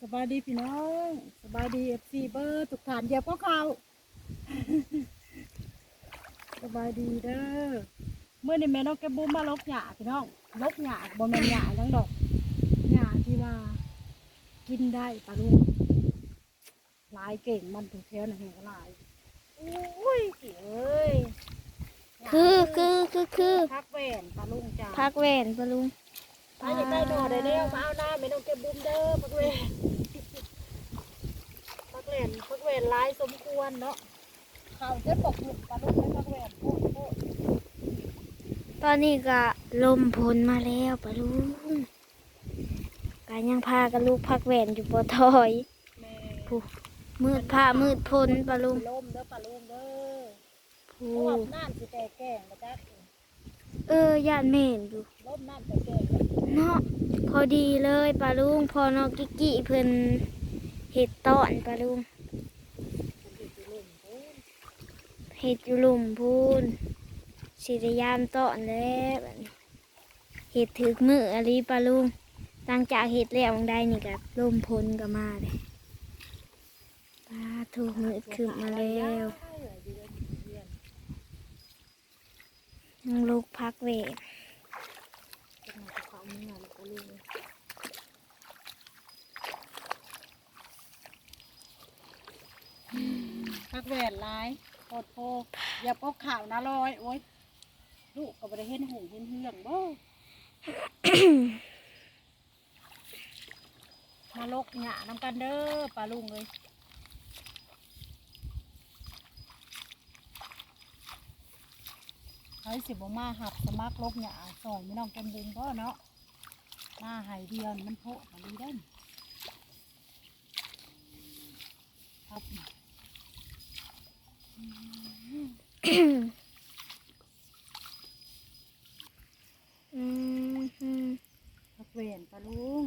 สบายดีพี่น้องสบายดีเอฟซีเบอร์ทุกฐานเหยียบก็เขาสบายดีเด้อเมื่อในแม่น้องแกบูมมาลกหญ้าพี่น้องลกหญ้าบ่แม่นหญ้าทั้งดอกหญ้าที่ว่ากินได้ปลาลูกหลายเก่งมันถึงแถวนะแห่งหลายอุ้ยเอ้ยคือคือคือคือพักแหวนปลาลุงจ้าพักแหวนปะลุง ถ้าอยากได้หน่อได้แล้วมาเอาหน้าไม่ต้องเก็บบุมเด้อพักแหวนพักแหวนพักแหวนหลายสมควรเนาะเขาจะปกหลุมปลาลุงไม่พักแหวนโอ้โหตอนนี้ก็ลมพลมาแล้วปะลุงการยังพากันลูกพักแหวนอยู่ปอทอยแม่ผู้มืดผ้ามืดพลปะลุงล่มเด้อปลาลุงเด้อเพผู้ราะว่าน้ำสิแต่แก่งมาจักเออย่านเมนอยู่ล่มน้ำแต่แก่ง เนาะพอดีเลยปะลุงพอนอกิกกิเพิ่นเห็ดตอนปะลุงเห็ดอยู่หลุมพูนสิได้ยามตอนแล้วเห็ดถึกมืออะไรปะลุงหลังจากเห็ดแล้วบงได้นี่กับลมพลก็มาเลยปลาถูกมืดขึ้นมาแล้วยังลูกพักเวท เลาลุงพักแหวนหลายโคตรโพอย่าปกข่าวนะลอย โอ้ย ลูกก็บ่ได้เห็นหูเห็นเฮืองบ่มาลกหยานำกันเด้อปลาลุงเลยเฮ้ยสิบมาหับสมัครลกหยาสอยไม่น้องแกมบุงก็เนาะ หน้าหายเดียวนี่มันโผล่มาดีเด้นครับอืมอืมพักเวนปลาลุง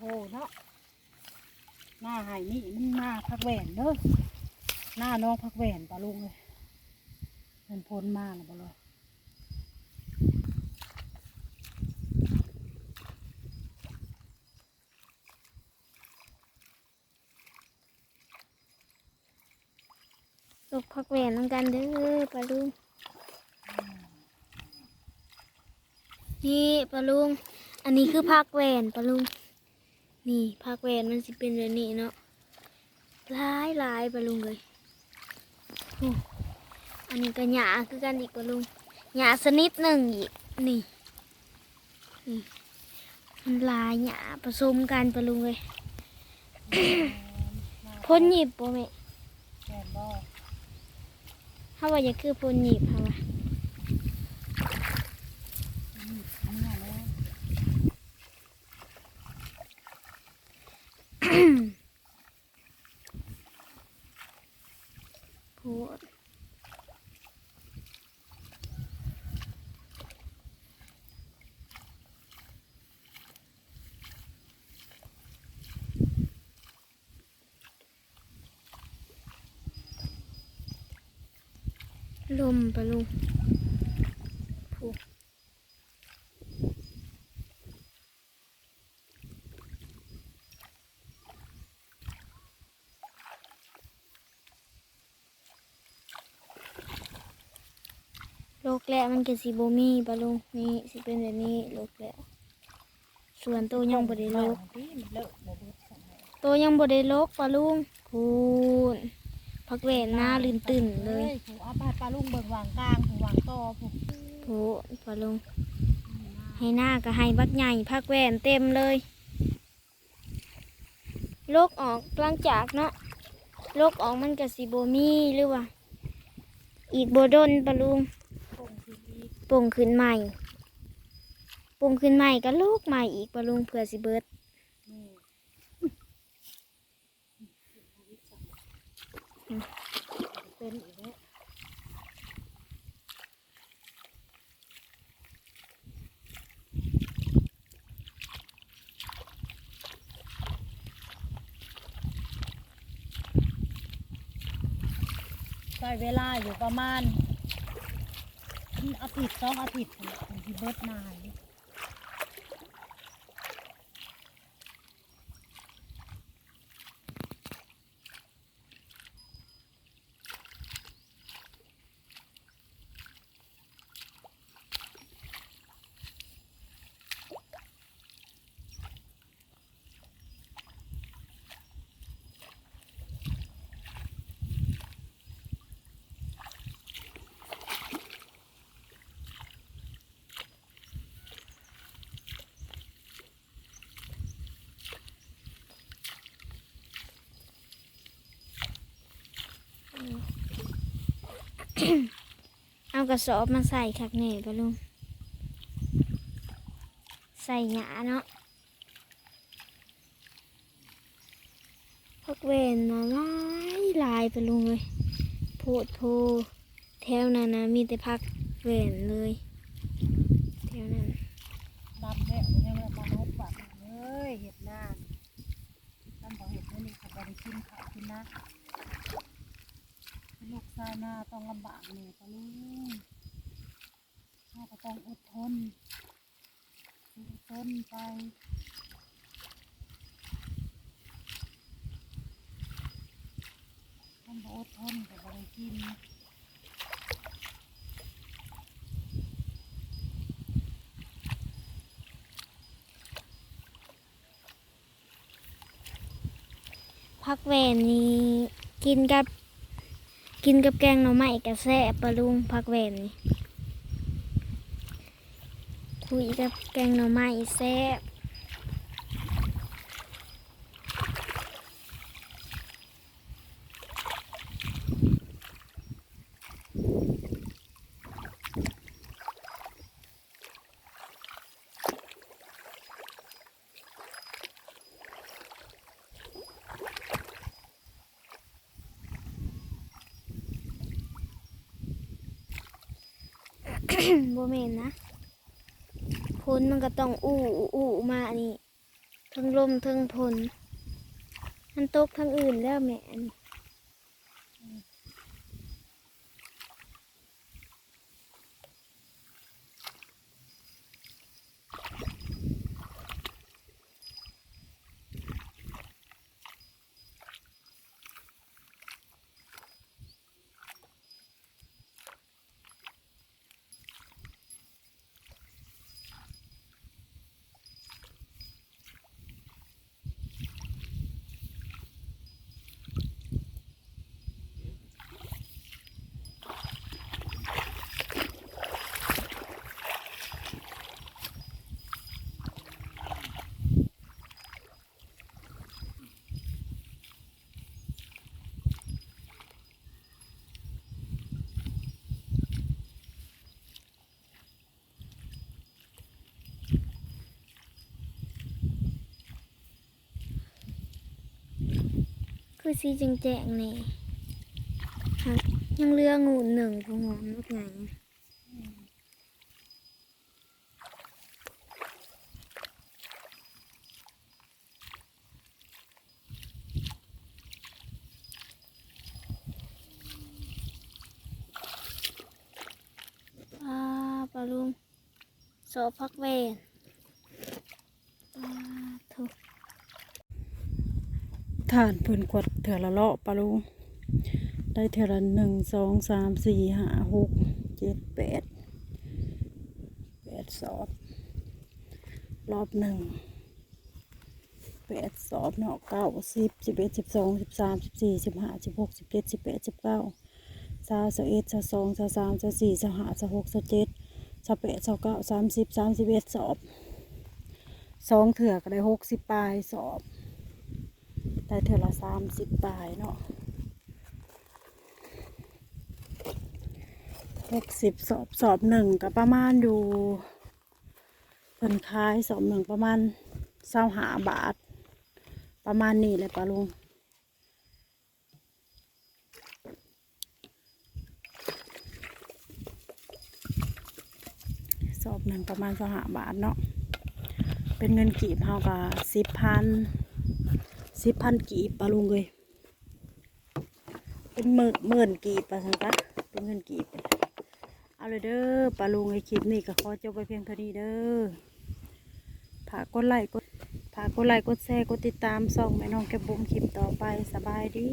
โอ้โหเนาะหน้าหายนี่มันหน้าพักแหวนเด้อหน้าน้องพักแหวนปลาลุงเลยมันพ้นมาแล้วบ่เลยลูกพักแหวนน้ำกันเด้อปลาลุงนี่ปลาลุง อันนี้คือพักแหวนปลาลุง นี่พักแหวนมันสิเป็นแบบนี้เนาะหลายหลายปลาลุงเลยโอ้อันนี้ก็หยาคือกันอีกปลาลุงหยาสนิดหนึ่งอีกนี่นี่มันหลายหยาผสมกันปลาลุงเลยพ่นหยิบบ่แม่แม่นบ่ถ้าว่าอย่าคือพ่นหยิบค่ะว่า อืมอันนี้แล้ว โพด ลมปะลุงโพูโลกแรกมันก็สิบมีปะลุงนี่สิเป็นแบบนี้โลกแรกส่วนตัวยังบ่ได้โลกที่เลอะบ่เบิดสั่งให้ตัวยังบ่ได้โลกปะลุงพูน พักแหวนหน้าลื่นตื่นเลยผู้เอาไปปลาลุงเบิ่งวางกลางผู้วางต่อผู้พูนปะลุงให้หน้าก็ให้บักใหญ่พักแหวนเต็มเลยโลกออกหลังจากเนาะโลกออกมันก็สิบ่มีหรือว่า อีกบ่ดนปะลุงคงสิอีกปรุงขึ้นใหม่ปรุงขึ้นใหม่ก็ลูกใหม่อีกปะลุงเผื่อสิเบิด แม่ อืม เป็นอีกแล้วใช้เวลาอยู่ประมาณอาทิตย์สองอาทิตย์ที่เบิดนาย เอากระสอบมาใส่คักแน่ปะลุง ใส่หยาเนาะพักเวนมาหลายลายไปลุงเลยโพดโพแถวนั้นนะมีแต่พักเวนเลยแถวนั้นดำแท้ยังไม่ปลาโนกปากเลยเห็ดหน้าดำบอกเห็ดไม่มีขับบริกินข้ากินนะ ลูกชายหน้าต้องลำบากเลยปะลุงพ่อก็ต้องอดทนอดทนไปต้องบอกอดทนกับบริกินพักเวนนี่กินกับ กินกับแกงหน่อไม้กระแซะปลาลุงผักเวนนี่คุยกับแกงหน่อไม้แซ่บ โบเมนนะพลมันก็ต้องอู้อู้มานี่ทั้งลมทั้งพลมันตกทั้งอื่นแล้วแม่น คือสีแจงแจงๆนี่ฮะยังเหลืองูหนึ่งพงอนลูกไงป้าปลาลุงสอบพักเวนป้าทุก ทานเพิ่นกดเถื่อละเลาะปะลุงได้เถื่อละหนึ่งสองสามสี่ห้าหกเจ็ดแปดแปดสอบ รอบหนึ่งแปดสอบเนาะเก้าสิบสิบเอ็ดสิบสองสิบสามสิบสี่สิบห้าสิบหกสิบเจ็ดสิบแปดสิบเก้าสาวสิบเอ็ดสาวสองสาวสามสาวสี่สาวห้าสาวหกสาวเจ็ดสาวแปดสาวเก้าสามสิบสามสิบเอ็ดสอบสองเถื่อก็ได้หกสิบปลายสอบ ได้เท่าละสามสิบบาทเนาะหกสิบสอบสอบหนึ่งกับประมาณดูผลคล้ายสอบหนึ่งประมาณเศร้าหาบาท ประมาณนี้เลยปะลุงสอบหนึ่งประมาณสหบาทเนาะ เป็นเงินกีบเท่ากับสิบพัน สิบพันกีบปะลุงเลยเป็นหมื่นหมื่นกีบปะสังกะเป็นเงินกีบเอาเลยเด้อปลาลุงไอคลิปนี้ก็ขอจบไปเพียงเท่านี้เด้อฝากกดไลค์กดฝากกดไลค์กดแชร์กดติดตามส่องแม่น้องแกบบุ้มคลิปต่อไปสบายดี